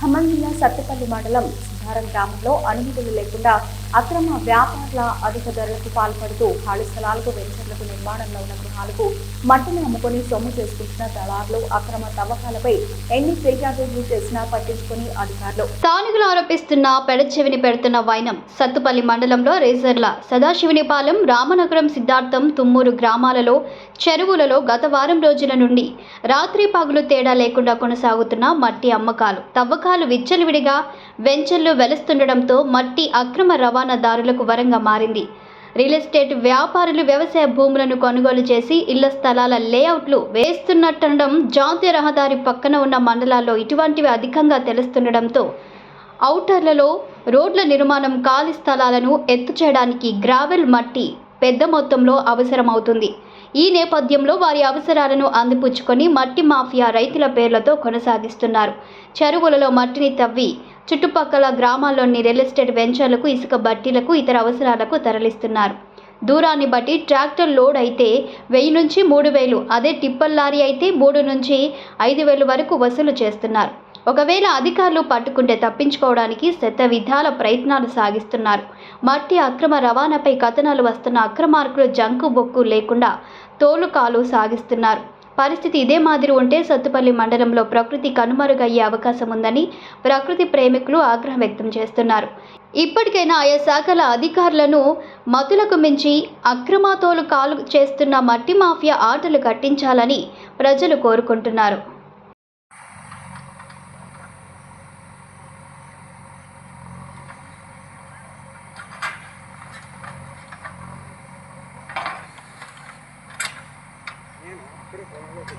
ఖమ్మం జిల్లా సత్తుపల్లి మండలం సుధారం గ్రామంలో అనుమతులు లేకుండా అక్రమ వ్యాపారుల అధిక ధరలకు పాల్పడుతూ ఖాళీ స్థలాలకు వెంచర్లకు నిర్మాణంలో ఉన్న గృహాలకు మట్టిని అమ్ముకొని సొమ్ము చేసుకుంటున్న దళారులు అక్రమ తవ్వకాలపై ఎన్ని ఫిర్యాదులు చేసినా పట్టించుకుని అధికారులు. స్థానికులు ఆరోపిస్తున్న పెడచెవిని పెడుతున్న వైనం సత్తుపల్లి మండలంలో రేజర్ల సదాశివునిపాలెం రామనగరం సిద్ధార్థం తుమ్మూరు గ్రామాలలో చెరువులలో గత వారం రోజుల నుండి రాత్రి పగులు తేడా లేకుండా కొనసాగుతున్న మట్టి అమ్మకాలు. తవ్వకాలు విచ్చలవిడిగా వెంచర్లు వెలుస్తుండటంతో మట్టి అక్రమ రవాణాదారులకు వరంగా మారింది. రియల్ ఎస్టేట్ వ్యాపారులు వ్యవసాయ భూములను కొనుగోలు చేసి ఇళ్ళ స్థలాల లేఅవుట్లు వేస్తున్నట్టనడం జాతీయ రహదారి పక్కన ఉన్న మండలాల్లో ఇటువంటివి అధికంగా తెలుస్తుండటంతో ఔటర్లలో రోడ్ల నిర్మాణం ఖాళీ స్థలాలను ఎత్తు చేయడానికి గ్రావెల్ మట్టి పెద్ద మొత్తంలో అవసరమవుతుంది. ఈ నేపథ్యంలో వారి అవసరాలను అందిపుచ్చుకొని మట్టి మాఫియా రైతుల పేర్లతో కొనసాగిస్తున్నారు. చెరువులలో మట్టిని తవ్వి చుట్టుపక్కల గ్రామాల్లోని రియల్ ఎస్టేట్ వెంచర్లకు ఇసుక బట్టీలకు ఇతర అవసరాలకు తరలిస్తున్నారు. దూరాన్ని బట్టి ట్రాక్టర్ లోడ్ అయితే వెయ్యి నుంచి మూడు వేలు అదే టిప్పర్ లారీ అయితే మూడు నుంచి ఐదు వేలు వరకు వసూలు చేస్తున్నారు. ఒకవేళ అధికారులు పట్టుకుంటే తప్పించుకోవడానికి శత విధాల ప్రయత్నాలు సాగిస్తున్నారు. మట్టి అక్రమ రవాణాపై కథనాలు వస్తున్న అక్రమార్కులు జంకు బొక్కు లేకుండా తోలుకాలు సాగిస్తున్నారు. పరిస్థితి ఇదే మాదిరి ఉంటే సత్తుపల్లి మండలంలో ప్రకృతి కనుమరుగయ్యే అవకాశం ఉందని ప్రకృతి ప్రేమికులు ఆగ్రహం వ్యక్తం చేస్తున్నారు. ఇప్పటికైనా ఆయా శాఖల అధికారులను మతులకు మించి అక్రమాతోలు కాలు చేస్తున్న మట్టి మాఫియా ఆటలు కట్టించాలని ప్రజలు కోరుకుంటున్నారు. Открыто,